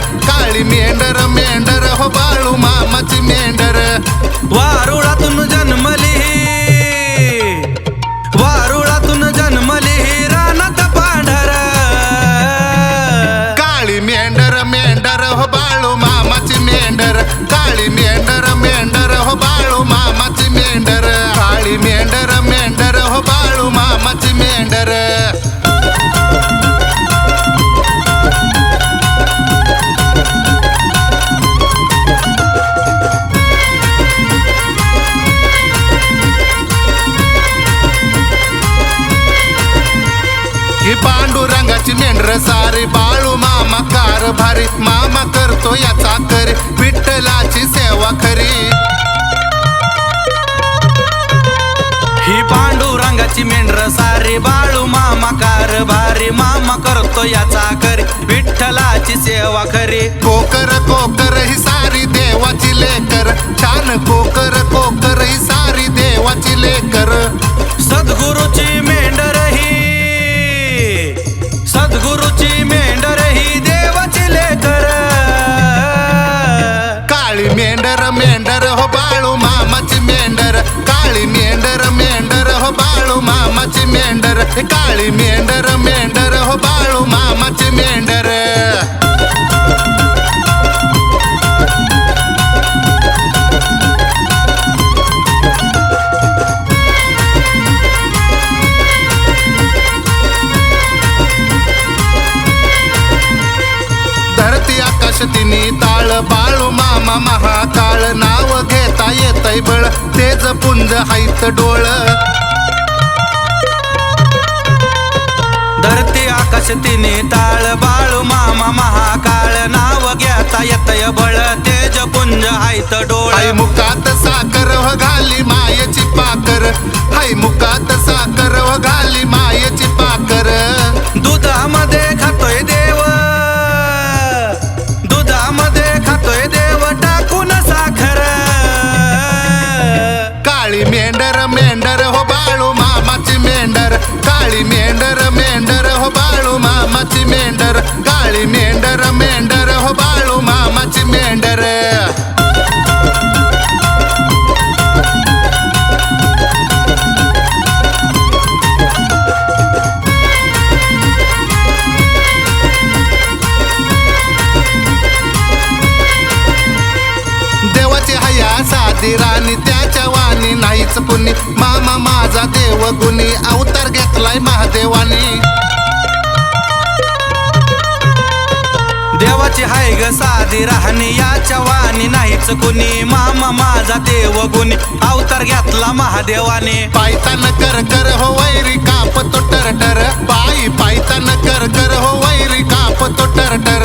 काळी मेंढर मेंढर हो बाळू मामाची मेंढर मामा करतो याचा करी विठ्ठलाची सेवा खरी. ही पांडुरंगाची मेंढर सारी बाळू मामा कारभारी मामा करतो याचा करी विठ्ठलाची सेवा खरी. कोकर कोकर ही सारी देवाची लेकर छान कोकर कोकर ही सारी देवाची लेकर. काळी मेंढर मेंढर हो बाळू मामाची मेंढर. धरती आकाश तिनी ताळ बाळू मामा महाकाळ. नाव घेता येतय बळ तेज पुंज हायत डोळ. धरती आकाश तिने ताळ बाळू मामा महाकाळ. नाव घ्याता येतय बळ तेज पुंज हायत डोळ. हाय मुकात साकर हो घाली मायेची पाकर. हाय मुकात साधी राणी त्याच्या वाणी नाहीच कुणी मामा माझा देव गुणी अवतार घेतलाय महादेवानी. देवाची हाय ग साधी राहणी याच्या वाणी नाहीच कुणी मामा माझा देव गुणी अवतार घेतला महादेवाने. पायतान कर कर हो वैरी काप तो टरटर. पायी पायतान कर कर हो वैरी काप तो टरटर.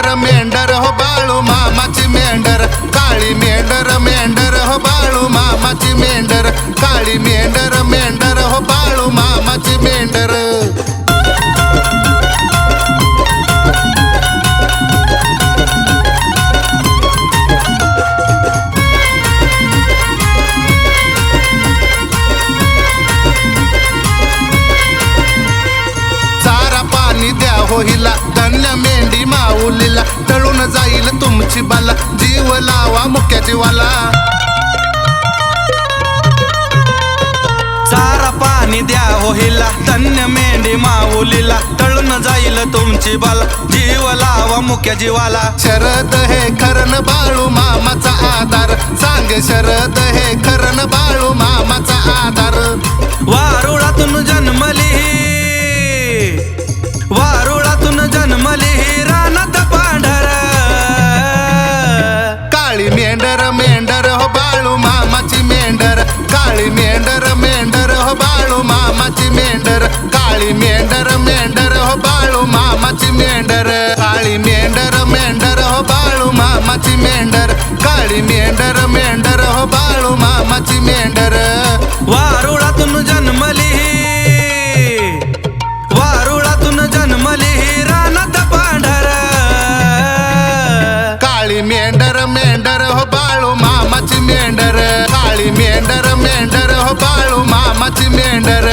मेंढर मेंढर हो बाळू मामाची मेंढर. काळी मेंढर मेंढर हो बाळू मामाची मेंढर. काळी मेंढर मेंढर हो बाळू मामाची मेंढर. होईला तुमची बाला. जीव लावा मुख्य जीवाला. शरद हे खरण बाळू मामाचा आधार. सांग शरद हे खरण बाळू मामाचा आधार. वारुळातून जन्मली वारुळातून जन्मली रानात पांढर. काळी मेंढर मेंढर मामाची मेंढर काळी मेंढर मेंढर हो बाळू मामाची मेंढर काळी मेंढर मेंढर हो बाळू मामाची मेंढर वारुळातून जन्मली वारुळातून जन्मली रानात पांढर काळी मेंढर मेंढर हो बाळू मामाची मेंढर काळी मेंढर मेंढर हो बाळू मामाची मेंढर